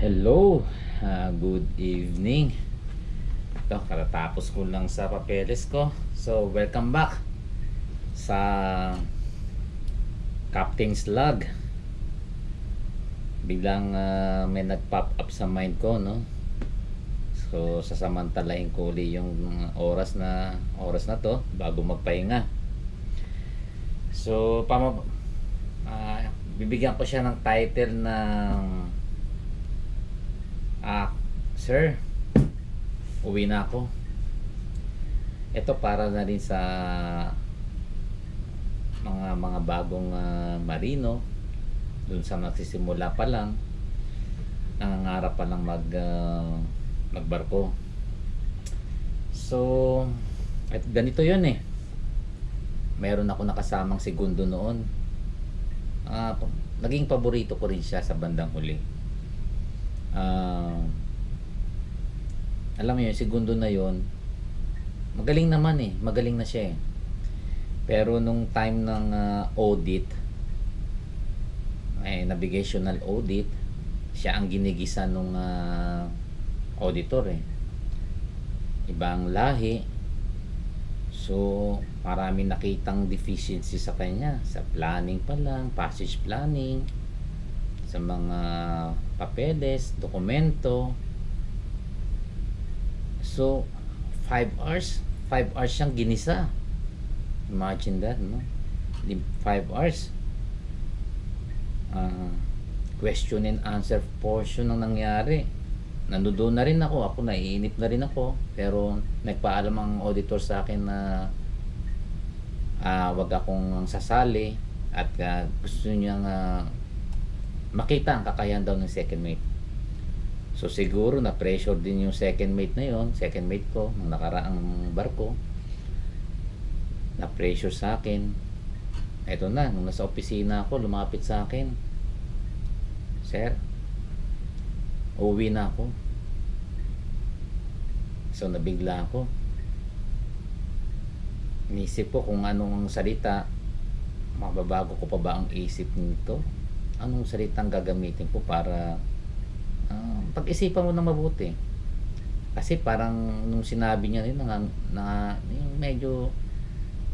Hello, ah, good evening. Ito, katatapos ko lang sa papeles ko. So, welcome back sa Captain's Log. Biglang ah, may nag-pop up sa mind ko, no? So, sasamantalain ko uli yung oras na oras na to bago magpahinga. So, pama ah, bibigyan ko siya ng title ng sir, uwi na ako. Ito para na rin sa mga mga bagong ah, marino dun sa nagsisimula pa lang nangangarap pa lang mag ah, magbarko. So, at ganito 'yon eh. Meron ako nakasamang segundo noon. Pa- naging paborito ko rin siya sa bandang huli. Ah, alam mo yun, segundo na yun, magaling naman eh, magaling na siya eh. Pero nung time ng ah, audit, eh, navigational audit, siya ang ginigisa nung ah, auditor eh. Ibang lahi. So, marami nakitang deficiency sa kanya. Sa planning pa lang, passage planning, sa mga papeles, dokumento. So, 5 hours, 5 hours siyang ginisa. Imagine that, no? 5 hours. Ah, question and answer portion ang nangyari. Nandoon na rin ako, ako naiinip na rin ako, pero nagpaalam ang auditor sa akin na ah, wag akong sasali at ah, gusto niya nga makita ang kakayahan daw ng second mate. So siguro na pressure din yung second mate na yon, second mate ko ng nakaraang barko. Na pressure sa akin. Eto na, nung nasa opisina ako, lumapit sa akin. Sir, uwi na ako. So nabigla ako. Inisip ko kung anong salita, mababago ko pa ba ang isip nito? Anong salitang gagamitin ko para ah, pag-isipan mo na mabuti. Kasi parang nung sinabi niya rin na, na yung medyo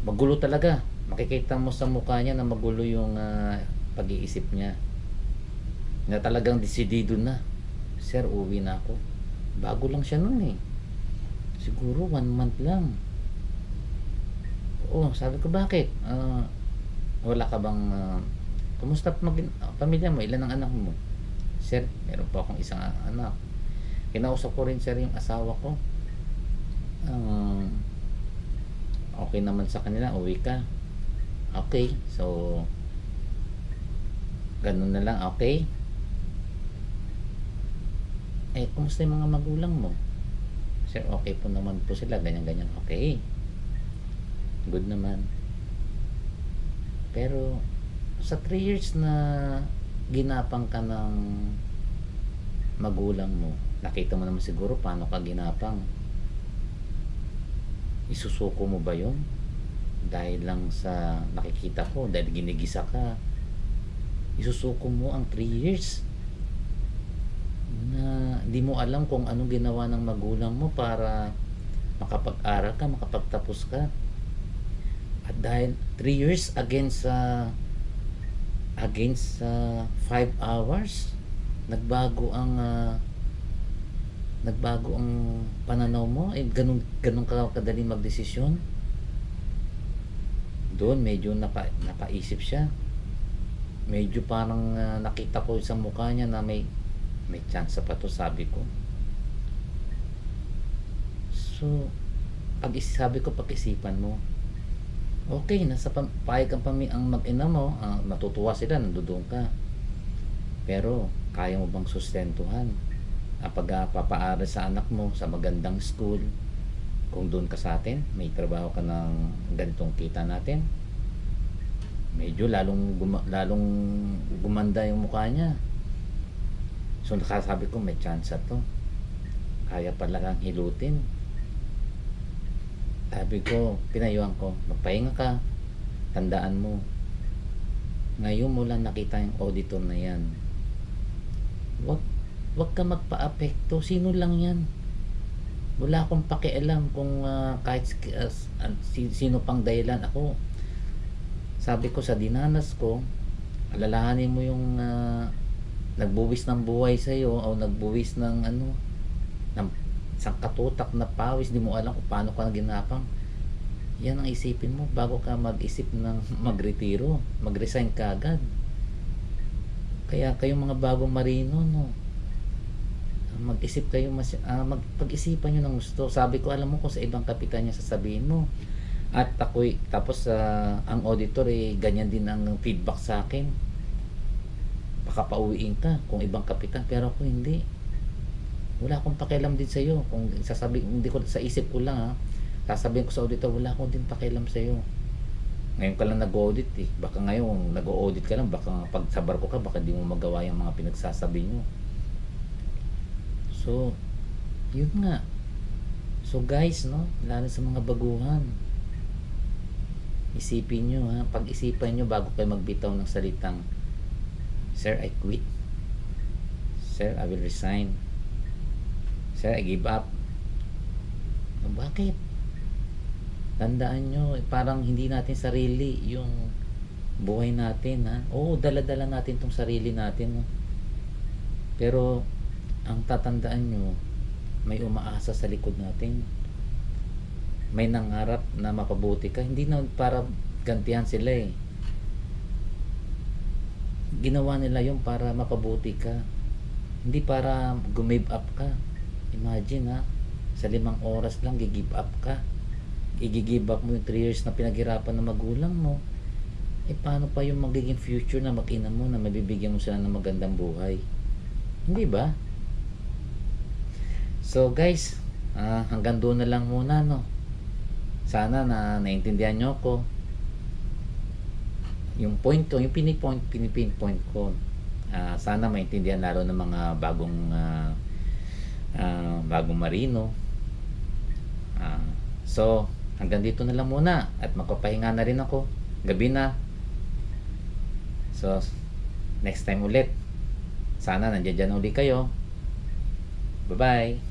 magulo talaga. Makikita mo sa mukha niya na magulo yung ah, pag-iisip niya. Na talagang desidido na. Sir, uwi na ako. Bago lang siya nun eh. Siguro one month lang. Oo, sabi ko bakit? Ah, wala ka bang ah, kumusta pamilya mo? Ilan ang anak mo? Sir, meron pa akong isang anak. Kinausap ko rin sir yung asawa ko. Um, okay naman sa kanila, uwi ka. Okay, so ganun na lang, okay? Eh, kumusta yung mga magulang mo? Sir, okay po naman po sila, ganyan-ganyan. Okay. Good naman. Pero, sa 3 years na ginapang ka ng magulang mo, nakita mo naman siguro paano ka ginapang. Isusuko mo ba yon Dahil lang sa nakikita ko, dahil ginigisa ka, isusuko mo ang 3 years na hindi mo alam kung anong ginawa ng magulang mo para makapag-aral ka, makapagtapos ka. At dahil 3 years against sa against sa 5 hours, nagbago ang ah, nagbago ang pananaw mo, eh ganun ganun ka kadali magdesisyon. Doon medyo napa, napaisip siya. Medyo parang ah, nakita ko sa mukha niya na may may chance pa to sabi ko. So, pag sabi ko pag-isipan mo, okay, nasa pam- payag ang pami ang mag-ina mo, ah, matutuwa sila, nandoon ka. Pero, kaya mo bang sustentuhan? Ang pagpapaaral sa anak mo sa magandang school, kung doon ka sa atin, may trabaho ka ng ganitong kita natin, medyo lalong guma- lalong gumanda yung mukha niya. So nakasabi ko may chance to. Kaya pala kang hilutin. Sabi ko, pinayuhan ko, magpahinga ka. Tandaan mo. Ngayon mo lang nakita yung auditor na yan. Wag Huwag ka magpa-apekto. Sino lang yan? Wala akong pakialam kung ah, kahit ah, ah, si- sino pang dahilan ako. Sabi ko sa dinanas ko, alalahanin mo yung ah, nagbuwis ng buhay sa iyo o nagbuwis ng ano ng isang katutak na pawis, di mo alam kung paano ka ginapang. Yan ang isipin mo bago ka mag-isip ng magretiro, mag-resign ka agad. Kaya kayong mga bagong marino, no, mag-isip kayo mas ah, magpag-isipan niyo ng gusto. Sabi ko, alam mo kung sa ibang kapitan niya sasabihin mo. At ako'y tapos ah, ang auditor eh ganyan din ang feedback sa akin. Baka pauwiin ka kung ibang kapitan pero ako hindi. Wala akong pakialam din sa iyo kung sasabi hindi ko sa isip ko lang ha. Sasabihin ko sa auditor wala akong din pakialam sa iyo. Ngayon ka lang nag-audit eh. Baka ngayon nag-audit ka lang baka pag sa barko ka baka di mo magawa yung mga pinagsasabi niyo. So, yun nga. So guys, no, lalo sa mga baguhan, isipin nyo ha, pag-isipan nyo bago kayo magbitaw ng salitang, Sir, I quit. Sir, I will resign. Sir, I give up. Bakit? Tandaan nyo, eh, parang hindi natin sarili yung buhay natin ha. Oo, dala-dala natin tong sarili natin. No? Pero, ang tatandaan nyo, may umaasa sa likod natin. May nangarap na mapabuti ka. Hindi na para gantihan sila eh. Ginawa nila yung para mapabuti ka. Hindi para gumive up ka. Imagine ha, sa limang oras lang gigive up ka. I-give up mo yung 3 years na pinaghirapan ng magulang mo. Eh paano pa yung magiging future na mag-ina mo na mabibigyan mo sila ng magandang buhay? Hindi ba? So guys, ah, hanggang doon na lang muna no. Sana na naintindihan nyo ko. Yung point ko, yung pinipoint, pinipinpoint ko. ah, sana maintindihan lalo ng mga bagong ah, ah, bagong marino. Ah, so, hanggang dito na lang muna at magpapahinga na rin ako. Gabi na. So, next time ulit. Sana nandiyan dyan uli kayo. Bye-bye.